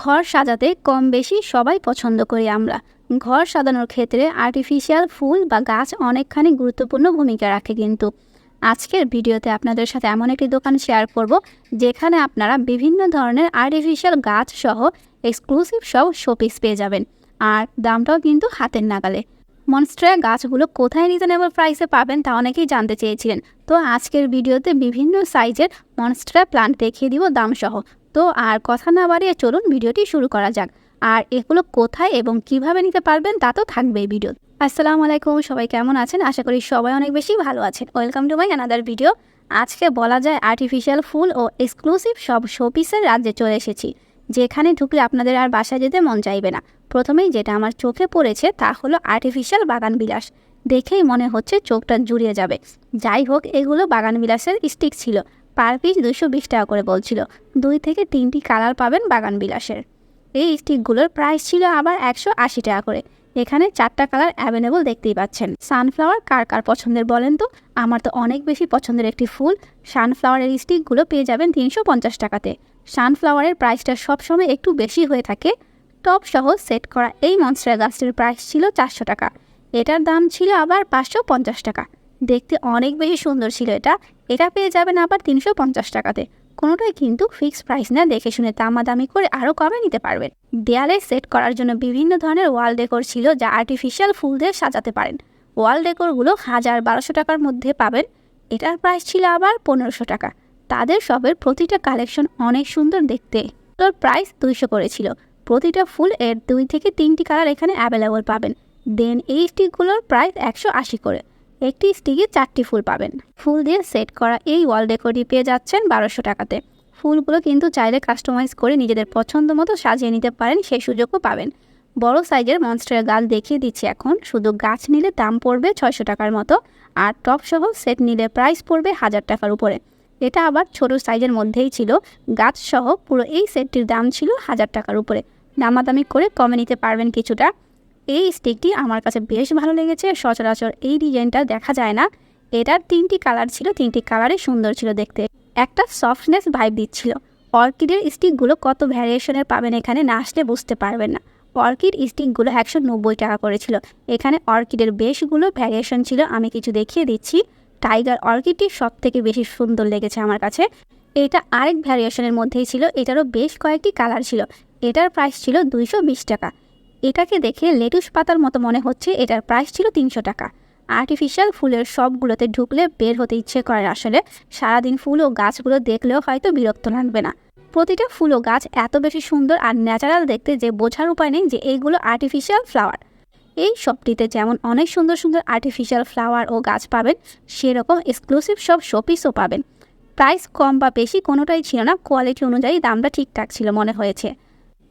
ঘর সাজাতে কম বেশি সবাই পছন্দ করি আমরা। ঘর সাজানোর ক্ষেত্রে আর্টিফিশিয়াল ফুল বা গাছ অনেকখানি গুরুত্বপূর্ণ ভূমিকা রাখে কিন্তু। আজকের ভিডিওতে আপনাদের সাথে এমন একটি দোকান শেয়ার করব, যেখানে আপনারা বিভিন্ন ধরনের আর্টিফিশিয়াল গাছ সহ এক্সক্লুসিভ সব শোপিস পেয়ে যাবেন। আর দামটাও কিন্তু হাতের নাগালে। মনস্ট্রা গাছগুলো কোথায় রিজনেবল প্রাইসে পাবেন তা অনেকেই জানতে চেয়েছিলেন। তো আজকের ভিডিওতে বিভিন্ন সাইজের মনস্ট্রা প্লান্ট দেখিয়ে দিব দাম সহ তো আর কথা না বাড়িয়ে চলুন ভিডিওটি শুরু করা যাক। আর এগুলো কোথায় এবং কীভাবে নিতে পারবেন তা তো থাকবেই ভিডিও। আসসালামু আলাইকুম, সবাই কেমন আছেন? আশা করি সবাই অনেক বেশি ভালো আছেন। Welcome to my another video আজকে বলা যায় আর্টিফিশিয়াল ফুল ও এক্সক্লুসিভ সব শোপিসের রাজ্যে চলে এসেছি। যেখানে ঢুকলে আপনাদের আর বাসায় যেতে মন চাইবে না। প্রথমেই যেটা আমার চোখে পড়েছে তা হলো আর্টিফিশিয়াল বাগান বিলাস দেখেই মনে হচ্ছে চোখটা জুড়িয়ে যাবে। যাই হোক, এগুলো বাগান বিলাসের স্টিক ছিল। পার পিস দুশো বিশ টাকা করে বলছিল। দুই থেকে তিনটি কালার পাবেন বাগান বিলাসের। এই স্টিকগুলোর প্রাইস ছিল আবার একশো আশি টাকা করে। এখানে চারটা কালার অ্যাভেলেবল দেখতেই পাচ্ছেন। সানফ্লাওয়ার কার কার পছন্দের বলেন তো? আমার তো অনেক বেশি পছন্দের একটি ফুল। সানফ্লাওয়ারের স্টিকগুলো পেয়ে যাবেন তিনশো পঞ্চাশ টাকাতে। সানফ্লাওয়ারের প্রাইসটা সবসময় একটু বেশি হয়ে থাকে। টপ সহ সেট করা এই মনস্টার গাছটির প্রাইস ছিল চারশো টাকা। এটার দাম ছিল আবার পাঁচশো পঞ্চাশ টাকা। দেখতে অনেক বেশি সুন্দর ছিল এটা। এটা পেয়ে যাবেন আবার তিনশো পঞ্চাশ টাকাতে। কোনোটাই কিন্তু ফিক্সড প্রাইস না, দেখে শুনে দামাদামি করে আরও কমে নিতে পারবেন। দেয়ালে সেট করার জন্য বিভিন্ন ধরনের ওয়াল ডেকোর ছিল যা আর্টিফিশিয়াল ফুল দিয়ে সাজাতে পারেন। ওয়াল ডেকোরগুলো হাজার বারোশো টাকার মধ্যে পাবেন। এটার প্রাইস ছিল আবার পনেরোশো টাকা। তাদের সবের প্রতিটা কালেকশন অনেক সুন্দর দেখতে। তোর প্রাইস দুইশো করেছিল প্রতিটা ফুল এর দুই থেকে তিনটি কালার এখানে অ্যাভেলেবল পাবেন। দেন এই স্টিকগুলোর প্রাইস একশো আশি করে। একটি স্টিকে চারটি ফুল পাবেন। ফুল দিয়ে সেট করা এই ওয়াল ডেকোরটি পেয়ে যাচ্ছেন বারোশো টাকাতে। ফুলগুলো কিন্তু চাইলে কাস্টমাইজ করে নিজেদের পছন্দ মতো সাজিয়ে নিতে পারেন, সেই সুযোগও পাবেন। বড় সাইজের মনস্টার গাছ দেখিয়ে দিচ্ছি এখন। শুধু গাছ নিলে দাম পড়বে ছয়শো টাকার মতো, আর টপ সহ সেট নিলে প্রাইস পড়বে হাজার টাকার উপরে। এটা আবার ছোট সাইজের মধ্যেই ছিল। গাছ সহ পুরো এই সেটটির দাম ছিল হাজার টাকার উপরে। দামাদামি করে কমে নিতে পারবেন কিছুটা। এই স্টিকটি আমার কাছে বেশ ভালো লেগেছে। সচরাচর এই ডিজাইনটা দেখা যায় না। এটার তিনটি কালার ছিল, তিনটি কালারে সুন্দর ছিল দেখতে। একটা সফটনেস ভাইব দিচ্ছিল। অর্কিডের স্টিকগুলো কত ভ্যারিয়েশনের পাবেন এখানে না আসলে বুঝতে পারবেন না। অর্কিড স্টিকগুলো একশো নব্বই টাকা করেছিল। এখানে অর্কিডের বেশগুলো ভ্যারিয়েশন ছিল, আমি কিছু দেখিয়ে দিচ্ছি। টাইগার অর্কিডটি সব থেকে বেশি সুন্দর লেগেছে আমার কাছে। এটা আরেক ভ্যারিয়েশনের মধ্যেই ছিল, এটারও বেশ কয়েকটি কালার ছিল। এটার প্রাইস ছিল দুইশো বিশ টাকা। এটাকে দেখে লেটুস পাতার মতো মনে হচ্ছে, এটার প্রাইস ছিল তিনশো টাকা। আর্টিফিশিয়াল ফুলের সবগুলোতে ঢুকলে বের হতে ইচ্ছে করে আসলে, সারাদিন ফুল ও গাছগুলো দেখলেও হয়তো বিরক্ত লাগবে না। প্রতিটা ফুল ও গাছ এত বেশি সুন্দর আর ন্যাচারাল দেখতে যে বোঝার উপায় নেই যে এইগুলো আর্টিফিশিয়াল ফ্লাওয়ার এই শপটিতে যেমন অনেক সুন্দর সুন্দর আর্টিফিশিয়াল ফ্লাওয়ার ও গাছ পাবেন, সেরকম এক্সক্লুসিভ সব শোপিসও পাবেন। প্রাইস কম বা বেশি কোনোটাই ছিল না কোয়ালিটি অনুযায়ী দামটা ঠিকঠাক ছিল মনে হয়েছে।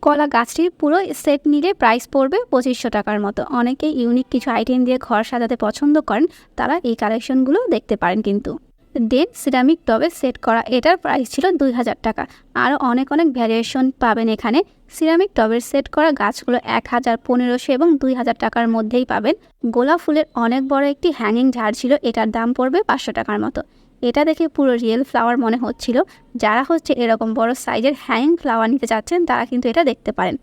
কলা গাছটির পুরো সেট নিলে প্রাইস পড়বে পঁচিশশো টাকার মতো। অনেকে ইউনিক কিছু আইটেম দিয়ে ঘর সাজাতে পছন্দ করেন, তারা এই কালেকশনগুলো দেখতে পারেন কিন্তু। দেন সিরামিক টবে সেট করা, এটার প্রাইস ছিল দুই হাজার টাকা। আরও অনেক অনেক ভ্যারিয়েশন পাবেন এখানে। সিরামিক টবের সেট করা গাছগুলো এক হাজার পনেরোশো এবং দুই হাজার টাকার মধ্যেই পাবেন। গোলাপ ফুলের অনেক বড় একটি হ্যাঙ্গিং ঝাড় ছিল, এটার দাম পড়বে পাঁচশো টাকার মতো। এটা দেখে পুরো রিয়েল ফ্লাওয়ার মনে হচ্ছিল। যারা হচ্ছে এরকম বড় সাইজের হ্যাঙ্গিং ফ্লাওয়ার নিতে চাচ্ছেন তারা কিন্তু এটা দেখতে পারেন।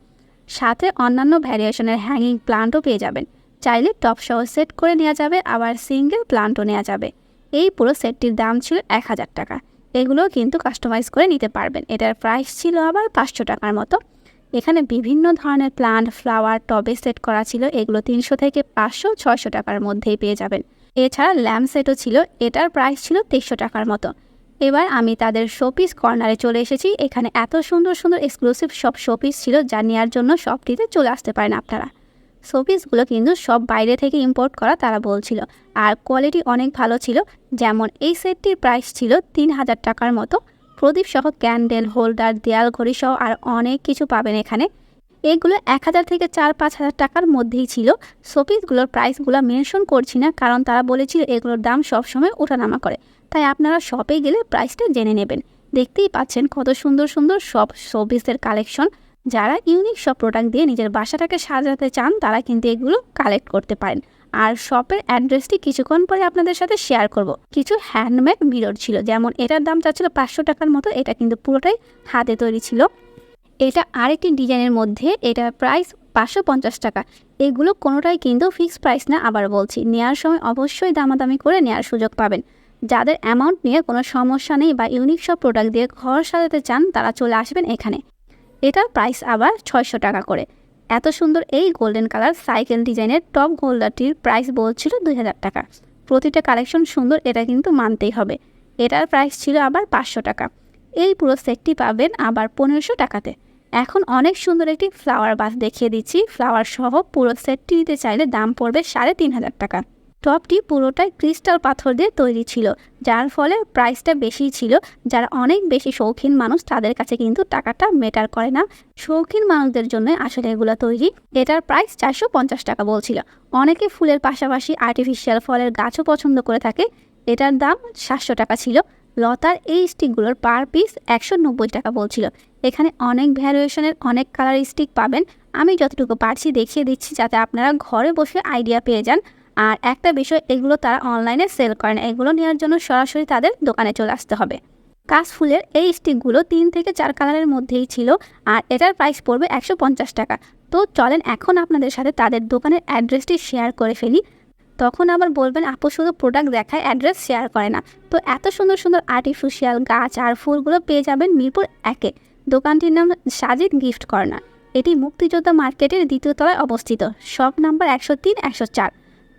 সাথে অন্যান্য ভ্যারিয়েশনের হ্যাঙ্গিং প্লান্টও পেয়ে যাবেন। চাইলে টপ সহ সেট করে নেওয়া যাবে, আবার সিঙ্গেল প্লান্টও নেওয়া যাবে। এই পুরো সেটটির দাম ছিল এক হাজার টাকা। এগুলোও কিন্তু কাস্টমাইজ করে নিতে পারবেন। এটার প্রাইস ছিল আবার পাঁচশো টাকার মতো। এখানে বিভিন্ন ধরনের প্লান্ট ফ্লাওয়ার টবে সেট করা ছিল। এগুলো তিনশো থেকে পাঁচশো, ছয়শো টাকার মধ্যেই পেয়ে যাবেন। এছাড়া ল্যাম্প সেটও ছিল, এটার প্রাইস ছিল তেইশশো টাকার মতো। এবার আমি তাদের শোপিস কর্নারে চলে এসেছি, এখানে এত সুন্দর সুন্দর এক্সক্লুসিভ সব শোপিস ছিল যা নেওয়ার জন্য শপটিতে চলে আসতে পারেন আপনারা। শোপিসগুলো কিন্তু সব বাইরে থেকে ইম্পোর্ট করা তারা বলছিল, আর কোয়ালিটি অনেক ভালো ছিল, যেমন এই সেটটির প্রাইস ছিল তিন হাজার টাকার মতো। প্রদীপ সহ ক্যান্ডেল হোল্ডার দেয়াল ঘড়ি সহ আর অনেক কিছু পাবেন এখানে। এগুলো এক হাজার থেকে চার, পাঁচ হাজার টাকার মধ্যেই ছিল। শোপিসগুলোর প্রাইসগুলো মেনশন করছি না, কারণ তারা বলেছিল এগুলোর দাম সবসময় ওঠানামা করে। তাই আপনারা শপে গেলে প্রাইসটা জেনে নেবেন। দেখতেই পাচ্ছেন কত সুন্দর সুন্দর সব শোপিসের কালেকশন। যারা ইউনিক সব প্রোডাক্ট দিয়ে নিজের বাসাটাকে সাজাতে চান, তারা কিন্তু এগুলো কালেক্ট করতে পারেন। আর শপের অ্যাড্রেসটি কিছুক্ষণ পরে আপনাদের সাথে শেয়ার করব। কিছু হ্যান্ডমেড মিরর ছিল, যেমন এটার দাম চাচ্ছিল পাঁচশো টাকার মতো, এটা কিন্তু পুরোটাই হাতে তৈরি ছিল। এটা আরেকটি ডিজাইনের মধ্যে এটা প্রাইস পাঁচশো পঞ্চাশ টাকা। এগুলো কোনোটাই কিন্তু ফিক্স প্রাইস না আবার বলছি। নেওয়ার সময় অবশ্যই দামাদামি করে নেওয়ার সুযোগ পাবেন। যাদের অ্যামাউন্ট নিয়ে কোনো সমস্যা নেই বা ইউনিক সব প্রোডাক্ট দিয়ে ঘর সাজাতে চান, তারা চলে আসবেন এখানে। এটার প্রাইস আবার ছয়শো টাকা করে। এত সুন্দর এই গোল্ডেন কালার সাইকেল ডিজাইনের টপ গোল্ডারটির প্রাইস বলছিল দুই হাজার টাকা। প্রতিটা কালেকশন সুন্দর, এটা কিন্তু মানতেই হবে। এটার প্রাইস ছিল আবার পাঁচশো টাকা। এই পুরো সেটটি পাবেন আবার পনেরোশো টাকাতে। এখন অনেক সুন্দর একটি ফ্লাওয়ার বাস দেখিয়ে দিচ্ছি। ফ্লাওয়ার সহ পুরো সেটটি নিতে চাইলে দাম পড়বে সাড়ে তিন হাজার টাকা। টপটি পুরোটাই ক্রিস্টাল পাথর দিয়ে তৈরি ছিল, যার ফলে প্রাইসটা বেশি ছিল। যারা অনেক বেশি শৌখিন মানুষ, তাদের কাছে কিন্তু টাকাটা মেটার করে না। শৌখিন মানুষদের জন্য আসলে এগুলো তৈরি। এটার প্রাইস চারশো পঞ্চাশ টাকা বলছিল। অনেকে ফুলের পাশাপাশি আর্টিফিশিয়াল ফলের গাছও পছন্দ করে থাকে। এটার দাম সাতশো টাকা ছিল। লতার এই স্টিকগুলোর পার পিস একশো নব্বই টাকা বলছিল। এখানে অনেক ভ্যারিয়েশনের অনেক কালার স্টিক পাবেন। আমি যতটুকু পারছি দেখিয়ে দিচ্ছি যাতে আপনারা ঘরে বসে আইডিয়া পেয়ে যান। আর একটা বিষয়, এগুলো তারা অনলাইনে সেল করে না এগুলো নেওয়ার জন্য সরাসরি তাদের দোকানে চলে আসতে হবে। কাশ ফুলের এই স্টিকগুলো তিন থেকে চার কালারের মধ্যেই ছিল আর এটার প্রাইস পড়বে একশো পঞ্চাশ টাকা। তো চলেন, এখন আপনাদের সাথে তাদের দোকানের অ্যাড্রেসটি শেয়ার করে ফেলি। তখন আবার বলবেন, আপু শুধু প্রোডাক্ট দেখায় অ্যাড্রেস শেয়ার করে না। তো এত সুন্দর সুন্দর আর্টিফিশিয়াল গাছ আর ফুলগুলো পেয়ে যাবেন মিরপুর একে। দোকানটির নাম সাজিদ গিফট কর্নার। এটি মুক্তিযোদ্ধা মার্কেটের দ্বিতীয় তলায় অবস্থিত। শপ নাম্বার একশো তিন, একশো চার।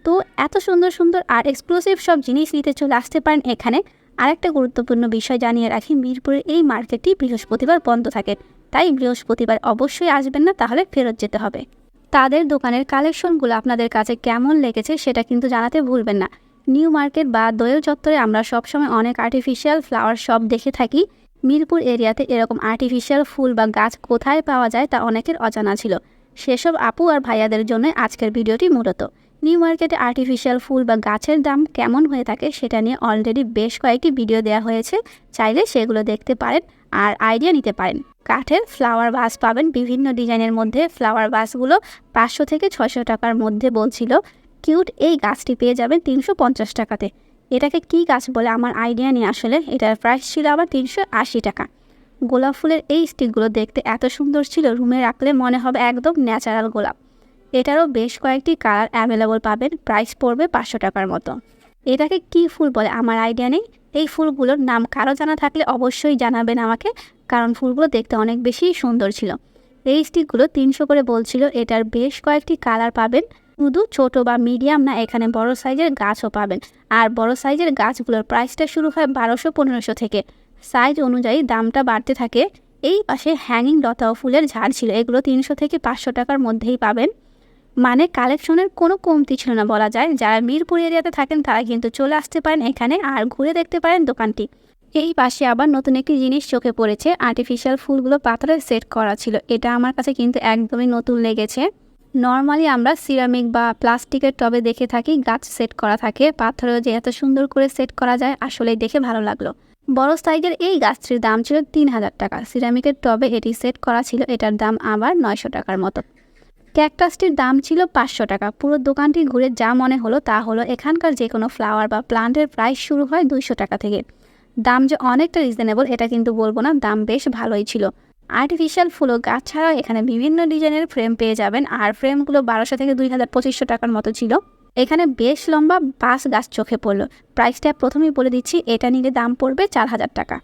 তো এত সুন্দর সুন্দর আর এক্সক্লুসিভ সব জিনিস নিতে চলে আসতে পারেন এখানে। আরেকটা গুরুত্বপূর্ণ বিষয় জানিয়ে রাখি মিরপুরের এই মার্কেটটি বৃহস্পতিবার বন্ধ থাকে। তাই বৃহস্পতিবার অবশ্যই আসবেন না, তাহলে ফেরত যেতে হবে। তাদের দোকানের কালেকশনগুলো আপনাদের কাছে কেমন লেগেছে সেটা কিন্তু জানাতে ভুলবেন না। নিউ মার্কেট বা দোয়েল চত্বরে আমরা সবসময় অনেক আর্টিফিশিয়াল ফ্লাওয়ার শপ দেখে থাকি। মিরপুর এরিয়াতে এরকম আর্টিফিশিয়াল ফুল বা গাছ কোথায় পাওয়া যায় তা অনেকের অজানা ছিল। সেসব আপু আর ভাইয়াদের জন্য আজকের ভিডিওটি মূলত। নিউ মার্কেটে আর্টিফিশিয়াল ফুল বা গাছের দাম কেমন হয়ে থাকে সেটা নিয়ে অলরেডি বেশ কয়েকটি ভিডিও দেওয়া হয়েছে। চাইলে সেগুলো দেখতে পারেন আর আইডিয়া নিতে পারেন। কাঠের ফ্লাওয়ার বাস পাবেন। বিভিন্ন ডিজাইনের মধ্যে ফ্লাওয়ার বাসগুলো পাঁচশো থেকে ছয়শো টাকার মধ্যে বলছিল। কিউট এই গাছটি পেয়ে যাবেন তিনশো পঞ্চাশ টাকাতে। এটাকে কি গাছ বলে আমার আইডিয়া নেই আসলে। এটার প্রাইস ছিল আবার তিনশো আশি টাকা। গোলাপ ফুলের এই স্টিকগুলো দেখতে এত সুন্দর ছিল রুমে রাখলে মনে হবে একদম ন্যাচারাল গোলাপ। এটারও বেশ কয়েকটি কালার অ্যাভেলেবল পাবেন প্রাইস পড়বে পাঁচশো টাকার মতো। এটাকে কি ফুল বলে আমার আইডিয়া নেই। এই ফুলগুলোর নাম কারও জানা থাকলে অবশ্যই জানাবেন আমাকে। কারণ ফুলগুলো দেখতে অনেক বেশি সুন্দর ছিল। এই স্টিকগুলো তিনশো করে বলছিল, এটার বেশ কয়েকটি কালার পাবেন। শুধু ছোট বা মিডিয়াম না, এখানে বড় সাইজের গাছও পাবেন। আর বড় সাইজের গাছগুলোর প্রাইসটা শুরু হয় বারোশো পনেরোশো থেকে। সাইজ অনুযায়ী দামটা বাড়তে থাকে। এই পাশে হ্যাঙ্গিং লতা ও ফুলের ঝাড় ছিল, এগুলো তিনশো থেকে পাঁচশো টাকার মধ্যেই পাবেন। মানে কালেকশনের কোনো কমতি ছিল না বলা যায়। যারা মিরপুর এরিয়াতে থাকেন, তারা কিন্তু চলে আসতে পারেন এখানে আর ঘুরে দেখতে পারেন দোকানটি। এই পাশে আবার নতুন একটি জিনিস চোখে পড়েছে আর্টিফিশিয়াল ফুলগুলো পাথরে সেট করা ছিল। এটা আমার কাছে কিন্তু একদমই নতুন লেগেছে। নর্মালি আমরা সিরামিক বা প্লাস্টিকের টবে দেখে থাকি গাছ সেট করা থাকে। পাথরেও যে এত সুন্দর করে সেট করা যায় আসলেই দেখে ভালো লাগল। বড় সাইজের এই গাছটির দাম ছিল তিন হাজার টাকা। সিরামিকের টবে এটি সেট করা ছিল, এটার দাম আবার নয়শো টাকার মতো। ক্যাকটাসটির দাম ছিল পাঁচশো টাকা। পুরো দোকানটি ঘুরে যা মনে হলো তা হলো, এখানকার যে কোনো ফ্লাওয়ার বা প্লান্টের প্রাইস শুরু হয় দুইশো টাকা থেকে। দাম যে অনেকটা রিজনেবল এটা কিন্তু বলব না, দাম বেশ ভালোই ছিল। আর্টিফিশিয়াল ফুলও গাছ ছাড়াও এখানে বিভিন্ন ডিজাইনের ফ্রেম পেয়ে যাবেন, আর ফ্রেমগুলো বারোশো থেকে দুই হাজার পঁচিশশো টাকার মতো ছিল। এখানে বেশ লম্বা বাঁশ গাছ চোখে পড়ল। প্রাইসটা প্রথমেই বলে দিচ্ছি, এটা নিলে দাম পড়বে চার হাজার টাকা।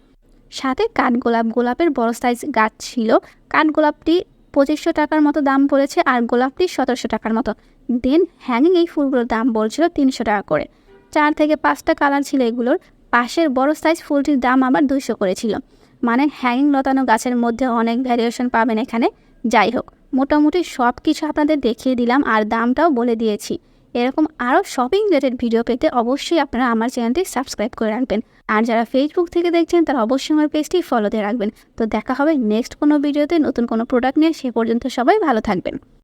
সাথে কাঠগোলাপ গোলাপের বড় সাইজ গাছ ছিল। কাঠগোলাপটি পঁচিশশো টাকার মতো দাম পড়েছে, আর গোলাপটি সতেরোশো টাকার মতো। দেন হ্যাঙ্গিং এই ফুলগুলোর দাম বলছিল তিনশো টাকা করে। চার থেকে পাঁচটা কালার ছিল এগুলোর। পাশের বড় সাইজ ফুলটির দাম আবার দুইশো করেছিল। মানে হ্যাঙ্গিং লতানো গাছের মধ্যে অনেক ভ্যারিয়েশন পাবেন এখানে। যাই হোক, মোটামুটি সব কিছু আপনাদের দেখিয়ে দিলাম আর দামটাও বলে দিয়েছি। এরকম আরও শপিং রিলেটেড ভিডিও পেতে অবশ্যই আপনারা আমার চ্যানেলটি সাবস্ক্রাইব করে রাখবেন। আর যারা ফেসবুক থেকে দেখছেন, তারা অবশ্যই আমার পেজটি ফলোতে রাখবেন। তো দেখা হবে নেক্সট কোনো ভিডিওতে নতুন কোনো প্রোডাক্ট নিয়ে, সে পর্যন্ত সবাই ভালো থাকবেন।